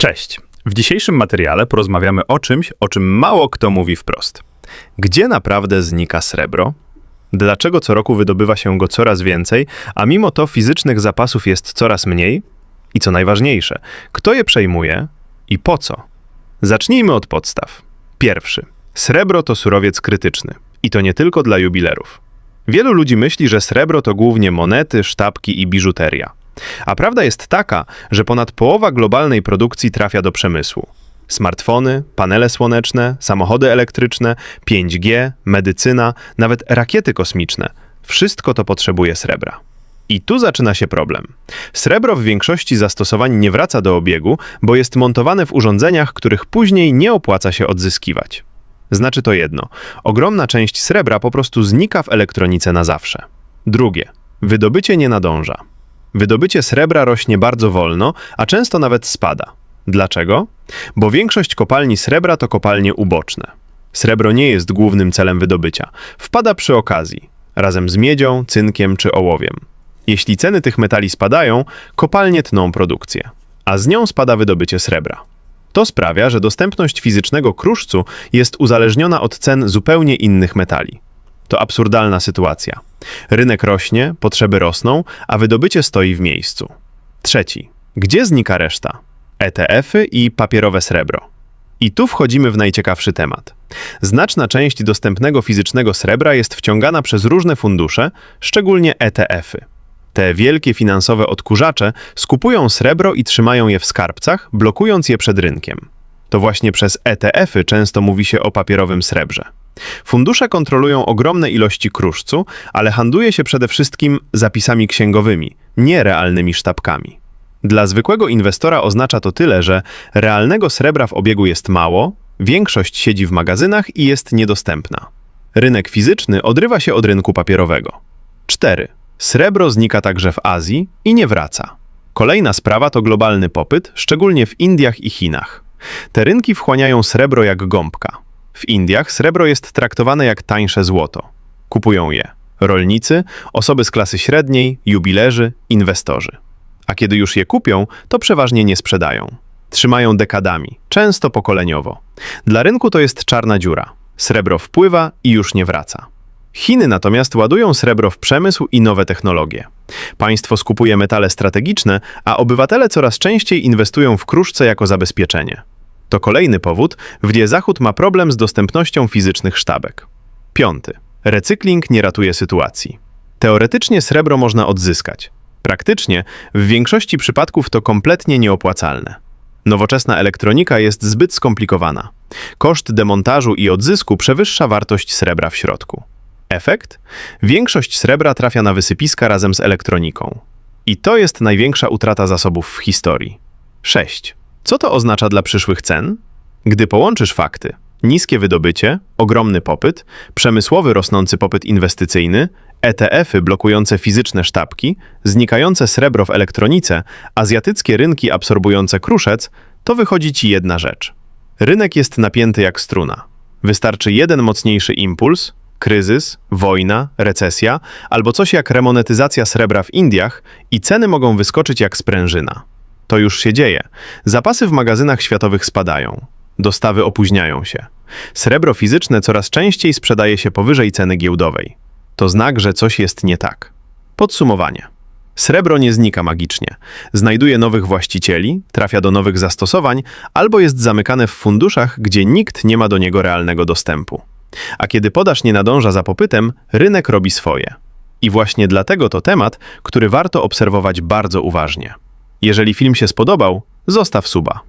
Cześć. W dzisiejszym materiale porozmawiamy o czymś, o czym mało kto mówi wprost. Gdzie naprawdę znika srebro? Dlaczego co roku wydobywa się go coraz więcej, a mimo to fizycznych zapasów jest coraz mniej? I co najważniejsze, kto je przejmuje i po co? Zacznijmy od podstaw. Pierwszy. Srebro to surowiec krytyczny. I to nie tylko dla jubilerów. Wielu ludzi myśli, że srebro to głównie monety, sztabki i biżuteria. A prawda jest taka, że ponad połowa globalnej produkcji trafia do przemysłu. Smartfony, panele słoneczne, samochody elektryczne, 5G, medycyna, nawet rakiety kosmiczne wszystko to potrzebuje srebra. I tu zaczyna się problem. Srebro w większości zastosowań nie wraca do obiegu, bo jest montowane w urządzeniach, których później nie opłaca się odzyskiwać. Znaczy to jedno: ogromna część srebra po prostu znika w elektronice na zawsze. Drugie: wydobycie nie nadąża. Wydobycie srebra rośnie bardzo wolno, a często nawet spada. Dlaczego? Bo większość kopalni srebra to kopalnie uboczne. Srebro nie jest głównym celem wydobycia. Wpada przy okazji, razem z miedzią, cynkiem czy ołowiem. Jeśli ceny tych metali spadają, kopalnie tną produkcję, a z nią spada wydobycie srebra. To sprawia, że dostępność fizycznego kruszcu jest uzależniona od cen zupełnie innych metali. To absurdalna sytuacja. Rynek rośnie, potrzeby rosną, a wydobycie stoi w miejscu. Trzeci. Gdzie znika reszta? ETF-y i papierowe srebro. I tu wchodzimy w najciekawszy temat. Znaczna część dostępnego fizycznego srebra jest wciągana przez różne fundusze, szczególnie ETF-y. Te wielkie finansowe odkurzacze skupują srebro i trzymają je w skarbcach, blokując je przed rynkiem. To właśnie przez ETF-y często mówi się o papierowym srebrze. Fundusze kontrolują ogromne ilości kruszcu, ale handluje się przede wszystkim zapisami księgowymi, nie realnymi sztabkami. Dla zwykłego inwestora oznacza to tyle, że realnego srebra w obiegu jest mało, większość siedzi w magazynach i jest niedostępna. Rynek fizyczny odrywa się od rynku papierowego. 4. Srebro znika także w Azji i nie wraca. Kolejna sprawa to globalny popyt, szczególnie w Indiach i Chinach. Te rynki wchłaniają srebro jak gąbka. W Indiach srebro jest traktowane jak tańsze złoto. Kupują je rolnicy, osoby z klasy średniej, jubilerzy, inwestorzy. A kiedy już je kupią, to przeważnie nie sprzedają. Trzymają dekadami, często pokoleniowo. Dla rynku to jest czarna dziura. Srebro wpływa i już nie wraca. Chiny natomiast ładują srebro w przemysł i nowe technologie. Państwo skupuje metale strategiczne, a obywatele coraz częściej inwestują w kruszce jako zabezpieczenie. To kolejny powód, gdzie Zachód ma problem z dostępnością fizycznych sztabek. Piąty. Recykling nie ratuje sytuacji. Teoretycznie srebro można odzyskać. Praktycznie w większości przypadków to kompletnie nieopłacalne. Nowoczesna elektronika jest zbyt skomplikowana. Koszt demontażu i odzysku przewyższa wartość srebra w środku. Efekt? Większość srebra trafia na wysypiska razem z elektroniką. I to jest największa utrata zasobów w historii. 6. Co to oznacza dla przyszłych cen? Gdy połączysz fakty, niskie wydobycie, ogromny popyt, przemysłowy rosnący popyt inwestycyjny, ETF-y blokujące fizyczne sztabki, znikające srebro w elektronice, azjatyckie rynki absorbujące kruszec, to wychodzi ci jedna rzecz. Rynek jest napięty jak struna. Wystarczy jeden mocniejszy impuls, kryzys, wojna, recesja albo coś jak remonetyzacja srebra w Indiach i ceny mogą wyskoczyć jak sprężyna. To już się dzieje. Zapasy w magazynach światowych spadają. Dostawy opóźniają się. Srebro fizyczne coraz częściej sprzedaje się powyżej ceny giełdowej. To znak, że coś jest nie tak. Podsumowanie. Srebro nie znika magicznie. Znajduje nowych właścicieli, trafia do nowych zastosowań albo jest zamykane w funduszach, gdzie nikt nie ma do niego realnego dostępu. A kiedy podaż nie nadąża za popytem, rynek robi swoje. I właśnie dlatego to temat, który warto obserwować bardzo uważnie. Jeżeli film się spodobał, zostaw suba.